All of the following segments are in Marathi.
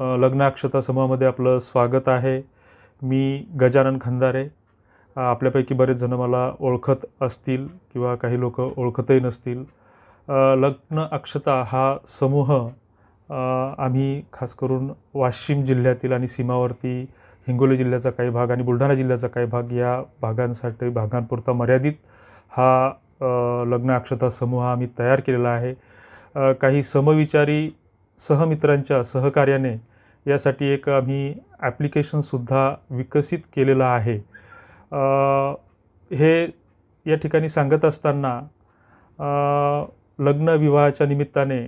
लग्नाक्षता लग्न अक्षता समूहामध्ये आपलं स्वागत आहे. मी गजानन खंदारे. आपल्यापैकी बरेच जण मला ओळखत असतील किंवा काही लोक ओळखतही नसतील. लग्न अक्षता हा समूह आम्ही खास करून वाशिम जिल्ह्यातील आणि सीमावर्ती हिंगोली जिल्ह्याचा काही भाग आणि बुलढाणा जिल्ह्याचा काही भाग या भागांसाठी भागांपुरता मर्यादित हा लग्न अक्षता समूह आम्ही तयार केलेला आहे. काही समविचारी सहमित्रांच्या सहकार्याने यासाठी एक आम्ही ॲप्लिकेशनसुद्धा विकसित केलेलं आहे. हे या ठिकाणी सांगत असताना लग्न विवाहाच्या निमित्ताने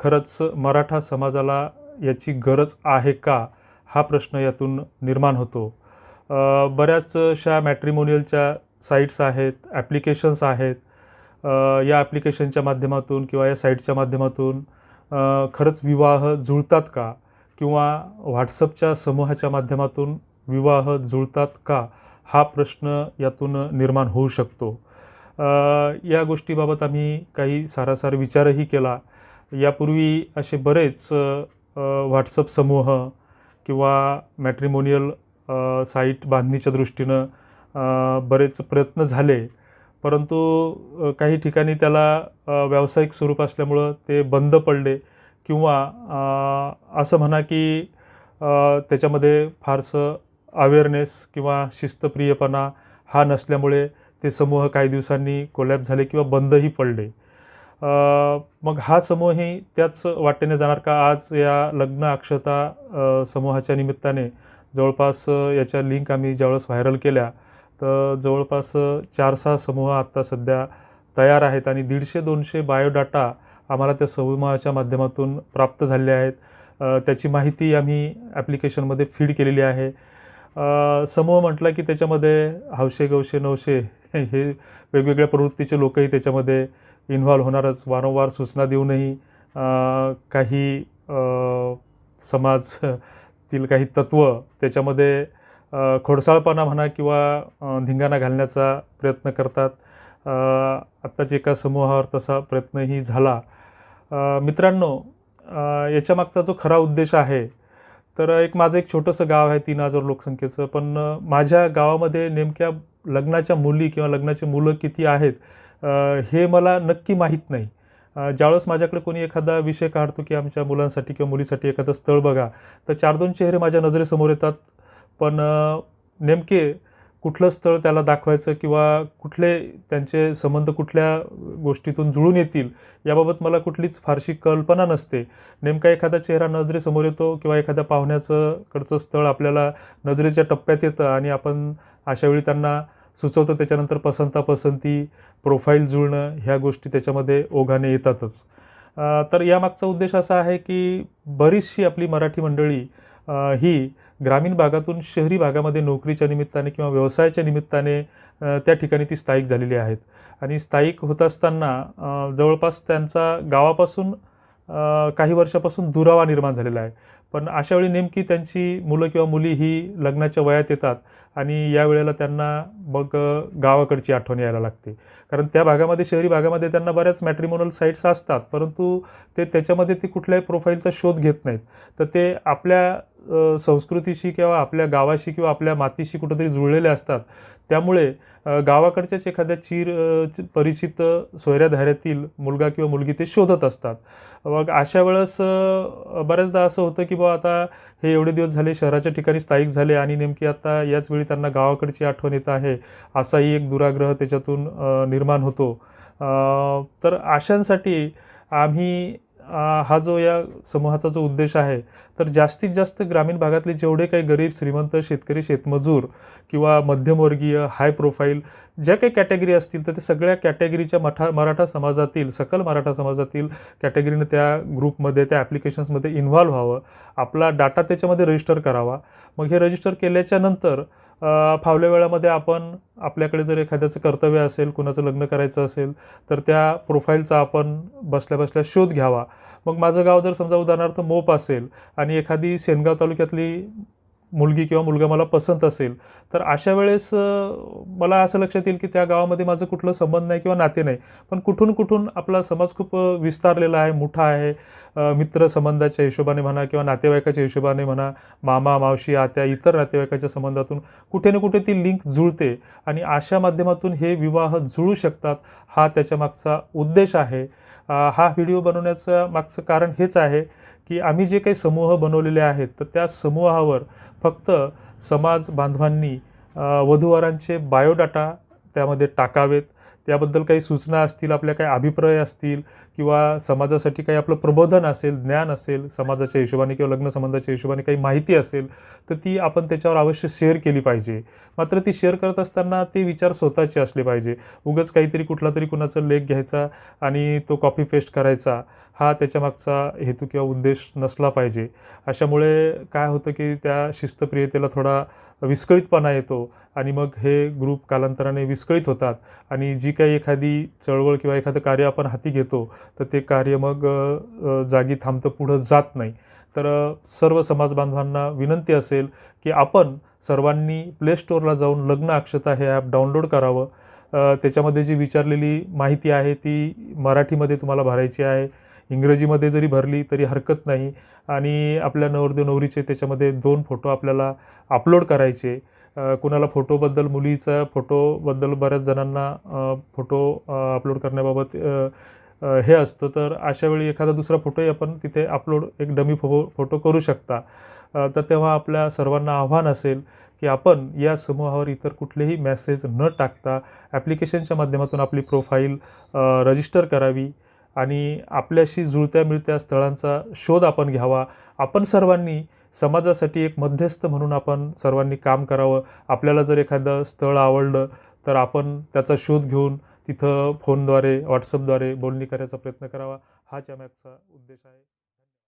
खरंच मराठा समाजाला याची गरज आहे का? हा प्रश्न यातून निर्माण होतो. बऱ्याचशा मॅट्रिमोनियलच्या साईट्स आहेत ॲप्लिकेशन्स आहेत. या ॲप्लिकेशनच्या माध्यमातून किंवा या साईटच्या माध्यमातून खरंच विवाह जुळतात का? किंवा व्हॉट्सअपच्या समूहाच्या माध्यमातून विवाह जुळतात का हा प्रश्न यातून निर्माण होऊ शकतो. या गोष्टीबाबत आम्ही काही सारासार विचारही केला. यापूर्वी असे बरेच व्हॉट्सअप समूह किंवा मॅट्रिमोनियल साईट बांधणीच्या दृष्टीनं बरेच प्रयत्न झाले. परंतु काही ठिकाणी त्याला व्यावसायिक स्वरूप असल्यामुळं ते बंद पडले. किंवा असं म्हणा की त्याच्यामध्ये फारसं अवेअरनेस किंवा शिस्तप्रियपणा हा नसल्यामुळे ते समूह काही दिवसांनी कोलॅप झाले किंवा बंदही पडले. मग हा समूहही त्याच वाटेने जाणार का? आज या लग्न अक्षता समूहाच्या निमित्ताने जवळपास याच्या लिंक आम्ही ज्यावेळेस व्हायरल केल्या तर जवळपास चार सहा समूह आत्ता सध्या तयार आहेत आणि दीडशे दोनशे बायोडाटा आम्हाला त्या समूहाच्या माध्यमातून प्राप्त झालेले आहेत. त्याची माहिती आम्ही ॲप्लिकेशनमध्ये फीड केलेली आहे. समूह म्हटलं की त्याच्यामध्ये हौशे गवशे नवशे हे वेगवेगळ्या प्रवृत्तीचे लोकही त्याच्यामध्ये इन्व्हॉल्व होणारच. वारंवार सूचना देऊनही काही समाजतील काही तत्त्व त्याच्यामध्ये खोडसाळपणा म्हणा किंवा धिंगाणा घालण्याचा प्रयत्न करतात. आत्ताच एका समूहावर तसा प्रयत्नही झाला. मित्रांनो याच्यामागचा जो खरा उद्देश आहे तर एक माझं एक छोटंसं गाव आहे तीन हजार लोकसंख्येचं. पण माझ्या गावामध्ये नेमक्या लग्नाच्या मुली किंवा लग्नाची मुलं किती आहेत हे मला नक्की माहीत नाही. ज्यावेळेस माझ्याकडे कोणी एखादा विषय काढतो की आमच्या मुलांसाठी किंवा मुलीसाठी एखादं स्थळ बघा तर चार दोन चेहरे माझ्या नजरेसमोर येतात. पण नेमके कुठलं स्थळ त्याला दाखवायचं किंवा कुठले त्यांचे संबंध कुठल्या गोष्टीतून जुळून येतील याबाबत मला कुठलीच फारशी कल्पना नसते. नेमका एखादा चेहरा नजरेसमोर येतो किंवा एखाद्या पाहुण्याचं कडचं स्थळ आपल्याला नजरेच्या टप्प्यात येतं आणि आपण अशावेळी त्यांना सुचवतो त्याच्यानंतर पसंता पसंती प्रोफाईल जुळणं ह्या गोष्टी त्याच्यामध्ये ओघाने येतातच. तर यामागचा उद्देश असा आहे की बरीचशी आपली मराठी मंडळी ही ग्रामीण भागातून शहरी भागामध्ये नोकरीच्या निमित्ताने किंवा व्यवसायाच्या निमित्ताने त्या ठिकाणी ती स्थायिक झालेली आहेत. आणि स्थायिक होत असताना जवळपास त्यांचा गावापासून काही वर्षापासून दुरावा निर्माण झालेला आहे. पण अशावेळी नेमकी त्यांची मुलं किंवा मुली ही लग्नाच्या वयात येतात आणि या वेळेला त्यांना मग गावाकडची आठवण यायला लागते. कारण त्या भागामध्ये शहरी भागामध्ये त्यांना बऱ्याच मॅट्रिमोनल साईट्स असतात परंतु ते त्याच्यामध्ये ते कुठल्याही प्रोफाईलचा शोध घेत नाहीत. तर ते आपल्या संस्कृतीशी किंवा आपल्या गावाशी किंवा आपल्या मातीशी कुठंतरी जुळलेले असतात. त्यामुळे गावाकडच्याच एखाद्या चीर परिचित अ, सोयऱ्याधाऱ्यातील मुलगा किंवा मुलगी ते शोधत असतात. मग अशा वेळेस बऱ्याचदा असं होतं की बा आता हे एवढे दिवस झाले शहराच्या ठिकाणी स्थायिक झाले आणि नेमकी आता याच वेळी त्यांना गावाकडची आठवण येत आहे. असाही एक दुराग्रह त्याच्यातून निर्माण होतो. तर अशांसाठी आम्ही हा जो या समूहाचा जो उद्देश आहे तर जास्तीत जास्त ग्रामीण भागातले जेवढे काही गरीब श्रीमंत शेतकरी शेतमजूर किंवा मध्यमवर्गीय हाय प्रोफाईल ज्या काही कॅटेगरी असतील तर ते सगळ्या कॅटेगरीच्या मठा मराठा समाजातील सकल मराठा समाजातील कॅटेगरीनं त्या ग्रुपमध्ये त्या ॲप्लिकेशन्समध्ये इन्व्हॉल्व व्हावं. आपला डाटा त्याच्यामध्ये रजिस्टर करावा. मग हे रजिस्टर केल्याच्यानंतर फावल्या वेळामध्ये आपण आपल्याकडे जर एखाद्याचं कर्तव्य असेल कुणाचं लग्न करायचं असेल तर त्या प्रोफाईलचा आपण बसल्या बसल्या शोध घ्यावा. मग माझं गाव जर समजा उदाहरणार्थ मोप असेल आणि एखादी सेनगाव तालुक्यातली मुलगी किंवा मुलगा मला पसंत असेल तर अशा वेळेस मला असं लक्षात येईल की त्या गावामध्ये माझं कुठलं संबंध नाही किंवा नाते नाही. पण कुठून कुठून आपला समाज खूप विस्तारलेला आहे मोठा आहे. मित्रसंबंधाच्या मित्र संबंधाच्या हिशोबाने म्हणा किंवा नातेवाईकाच्या हिशोबाने म्हणा मामा मावशी आत्या इतर नातेवाईकाच्या संबंधातून कुठे ना कुठे ती लिंक जुळते. आणि अशा माध्यमातून हे विवाह जुळू शकतात हा त्याच्या मागचा उद्देश आहे. हा व्हिडिओ बनवण्याचं मागचं कारण हेच आहे. की आम्ही जे काही समूह बनवलेले आहेत तर त्या समूहावर फक्त समाज बांधवांनी वधूवरांचे बायोडाटा त्यामध्ये टाकावेत. त्याबद्दल काही सूचना असतील आपल्या काही अभिप्राय असतील किंवा समाजासाठी काही आपलं प्रबोधन असेल ज्ञान असेल समाजाच्या हिशोबाने किंवा लग्नसंबंधाच्या हिशोबाने काही माहिती असेल तर ती आपण त्याच्यावर अवश्य शेअर केली पाहिजे. मात्र ती शेअर करत असताना ते विचार स्वतःचे असले पाहिजे. उगाच काहीतरी कुठला तरी कुणाचा लेख घ्यायचा आणि तो कॉपी पेस्ट करायचा हा त्याच्यामागचा हेतू किंवा उद्देश नसला पाहिजे. अशामुळे काय होतं की त्या शिस्तप्रियतेला थोडा विस्कळीतपणा येतो आणि मग हे ग्रुप कालांतराने विस्कळीत होतात. आणि जी काही एखादी चळवळ किंवा एखादं कार्य आपण हाती घेतो तर ते कार्य मग जागी थांबतं पुढं जात नाही. तर सर्व समाज बांधवांना विनंती असेल की आपण सर्वांनी प्ले स्टोअरला जाऊन लग्न अक्षता हे ॲप डाउनलोड करावं. त्याच्यामध्ये जी विचारलेली माहिती आहे ती मराठीमध्ये तुम्हाला भरायची आहे. इंग्रजीमध्ये जरी भरली तरी हरकत नाही. आणि आपल्या नवरदेव नवरीचे त्याच्यामध्ये दोन फोटो आपल्याला अपलोड करायचे. कुणाला फोटोबद्दल मुलीचा फोटोबद्दल बऱ्याच जणांना फोटो अपलोड करण्याबाबत हे असतं. तर अशा वेळी एखादा दुसरा फोटोही आपण तिथे अपलोड एक डमी फो फोटो करू शकता. तर तेव्हा आपल्या सर्वांना आव्हान असेल की आपण या समूहावर इतर कुठलेही मेसेज न टाकता ॲप्लिकेशनच्या माध्यमातून आपली प्रोफाईल रजिस्टर करावी. आणि आपल्याशी जुळत्या मिळत्या स्थळांचा शोध आपण घ्यावा. आपण सर्वांनी समाजासाठी एक मध्यस्थ म्हणून आपण सर्वांनी काम करावं. आपल्याला जर एखादं स्थळ आवडलं तर आपण त्याचा शोध घेऊन तिथं फोनद्वारे व्हॉट्सअपद्वारे बोलणी करायचा प्रयत्न करावा. हाच यामागचा उद्देश आहे.